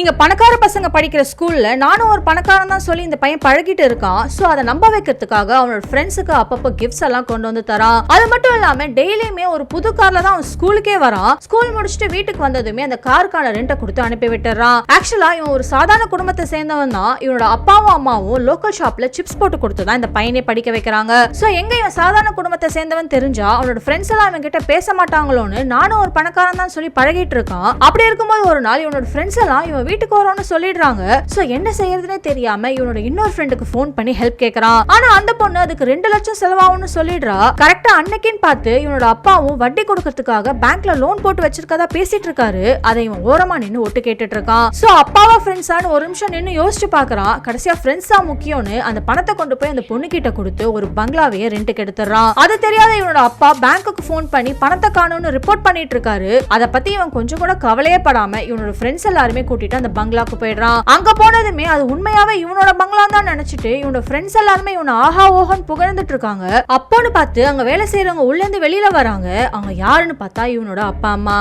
இங்கே பணக்கார பசங்க படிக்கிற ஸ்கூல்ல நானும் ஒரு பணக்காரன் தான் சொல்லி இந்த பையன் பழகிட்டு இருக்கான். ஸோ அதை நம்ப வைக்கிறதுக்காக அவனோட ஃப்ரெண்ட்ஸுக்கு அப்பப்போ கிஃப்ட்ஸ் எல்லாம் கொண்டு வந்து தரான். அது மட்டும் இல்லாம டெய்லியுமே ஒரு புது கார்ல தான் அவன் ஸ்கூலுக்கே வரான். ஸ்கூல் முடிச்சுட்டு வீட்டுக்கு வந்ததுமே அந்த காருக்கான ரெண்டை கொடுத்து அனுப்பி விட்டுறான். ஆக்சுவலா இவன் ஒரு சாதாரண குடும்பத்தை சேர்ந்தவன் தான். இவனோட அப்பாவும் அம்மாவும் லோக்கல் ஷாப்ல சிப்ஸ் போட்டு கொடுத்து தான் இந்த பையனை படிக்க வைக்கிறாங்க. ஸோ எங்க இவன் சாதாரண குடும்பத்தை சேர்ந்தவன் தெரிஞ்சா அவனோட ஃப்ரெண்ட்ஸ் எல்லாம் இவன் கிட்ட பேச மாட்டாங்களோன்னு நானும் ஒரு பணக்காரன் தான் சொல்லி பழகிட்டு இருக்கான். அப்படி இருக்கும்போது ஒரு நாள் இவனோட ஃப்ரெண்ட்ஸ் எல்லாம் இவன் வீட்டுக்கு வரோம்னு சொல்லிடுறாங்க. சோ என்ன செய்யறதுனே தெரியாம இவனோட இன்னொரு ஃப்ரெண்டுக்கு ஃபோன் பண்ணி ஹெல்ப் கேக்குறான். ஆனா அந்த பொண்ணு அதுக்கு ரெண்டு லட்சம் செலவாகும்னு சொல்லிடுறா. கரெக்டா அன்னைக்குன்னு பார்த்து இவனோட அப்பாவும் வட்டி கொடுக்கறதுக்காக பேங்க்ல லோன் போட்டு வச்சிருக்கதா பேசிட்டு இருக்காரு. அதை இவன் ஓரமா நின்னு ஒட்டு கேட்டுட்டு இருக்கான். சோ அப்பாவா ஃப்ரெண்ட்ஸான்னு ஒரு நிமிஷம் நின்னு யோசிச்சு பாக்குறான் கடைசியா ஃப்ரெண்ட்ஸா முக்கியம்னு அந்த பணத்தை கொண்டு போய் அந்த பொண்ணு கிட்ட கொடுத்து ஒரு பங்களாவையே ரெண்டுக்கு எடுத்துறான் அது தெரியாத இவனோட அப்பா பேங்க்குக்கு ஃபோன் பண்ணி பணத்தை காணும்னு ரிப்போர்ட் பண்ணிட்டு இருக்காரு. அதை பத்தி இவன் கொஞ்சம் கூட கவலையே படாம இவனோட ஃப்ரெண்ட்ஸ் எல்லாருமே கூட்டிட்டு அந்த பங்களாக்கு போயிடுறான். அங்க போனதுமே அது உண்மையாவே இவனோட பங்களா தான் நினைச்சிட்டு இவனோட ஃப்ரெண்ட்ஸ் எல்லாருமே இவனை ஆஹா ஓஹன் புகழ்ந்துட்டு இருக்காங்க. அப்போன்னு பார்த்து அங்க வேலை செய்யறவங்க உள்ள இருந்து வெளியில வராங்க. அவங்க யாருன்னு பார்த்தா இவனோட அப்பா அம்மா.